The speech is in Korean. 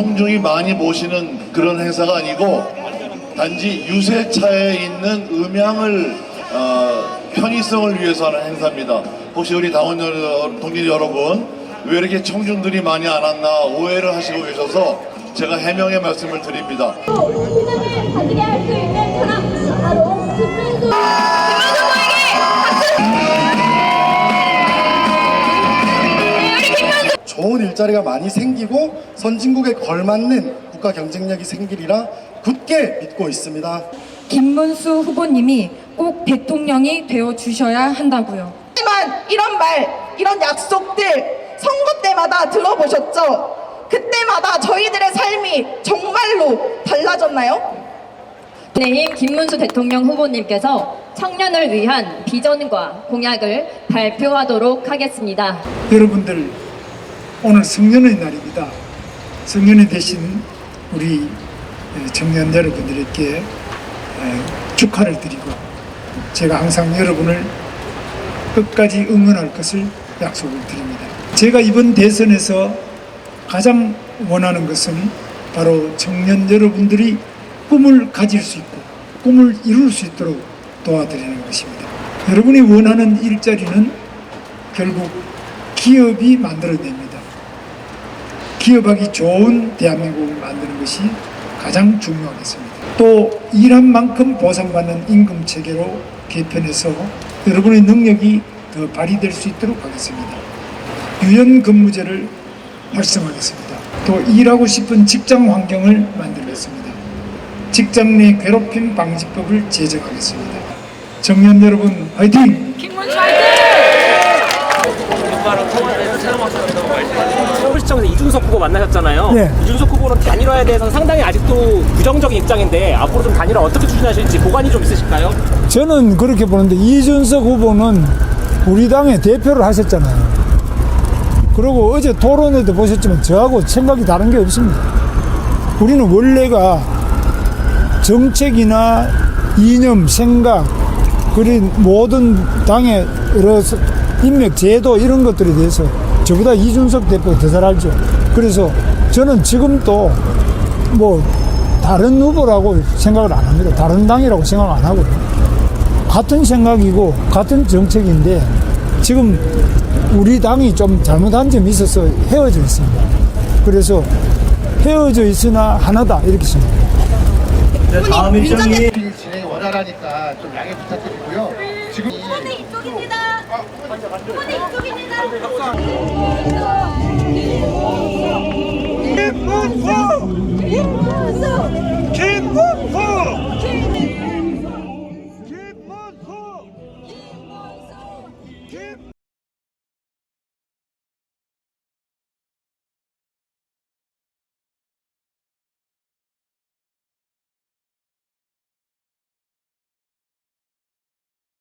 청중이 많이 모시는 그런 행사가 아니고 단지 유세차에 있는 음향을 어, 편의성을 위해서 하는 행사입니다. 혹시 우리 당원 여러- 동지 여러분 왜 이렇게 청중들이 많이 안 왔나 오해를 하시고 계셔서 제가 해명의 말씀을 드립니다. 좋은 일자리가 많이 생기고 선진국에 걸맞는 국가 경쟁력이 생기리라 굳게 믿고 있습니다. 김문수 후보님이 꼭 대통령이 되어 주셔야 한다고요. 하지만 이런 말, 이런 약속들 선거 때마다 들어보셨죠? 그때마다 저희들의 삶이 정말로 달라졌나요? 국민의힘 김문수 대통령 후보님께서 청년을 위한 비전과 공약을 발표하도록 하겠습니다. 여러분들 오늘 성년의 날입니다. 성년이 되신 우리 청년 여러분들에게 축하를 드리고 제가 항상 여러분을 끝까지 응원할 것을 약속을 드립니다. 제가 이번 대선에서 가장 원하는 것은 바로 청년 여러분들이 꿈을 가질 수 있고 꿈을 이룰 수 있도록 도와드리는 것입니다. 여러분이 원하는 일자리는 결국 기업이 만들어냅니다. 기업하기 좋은 대한민국을 만드는 것이 가장 중요하겠습니다. 또 일한 만큼 보상받는 임금 체계로 개편해서 여러분의 능력이 더 발휘될 수 있도록 하겠습니다. 유연 근무제를 활성화하겠습니다. 또 일하고 싶은 직장 환경을 만들겠습니다. 직장 내 괴롭힘 방지법을 제정하겠습니다. 청년 여러분 화이팅! 서울시청에서 이준석 후보 만나셨잖아요. 네. 이준석 후보는 단일화에 대해서는 상당히 아직도 부정적인 입장인데 앞으로 좀 단일화 어떻게 추진하실지 보관이 좀 있으실까요? 저는 그렇게 보는데 이준석 후보는 우리 당의 대표를 하셨잖아요. 그리고 어제 토론회도 보셨지만 저하고 생각이 다른 게 없습니다. 우리는 원래가 정책이나 이념, 생각, 그린 모든 당의 여러 서- 인맥, 제도 이런 것들에 대해서 저보다 이준석 대표가 더 잘 알죠. 그래서 저는 지금도 뭐 다른 후보라고 생각을 안 합니다. 다른 당이라고 생각 안 하고요. 같은 생각이고 같은 정책인데 지금 우리 당이 좀 잘못한 점이 있어서 헤어져 있습니다. 그래서 헤어져 있으나 하나다 이렇게 생각합니다. 네, 다음 일정이 민정대... 진행 원활하니까 좀 양해 부탁드리고요. 지금 손이 이쪽입니다. 어, 어, 손이 이쪽입니다. 김문수, 김문수, 김문수.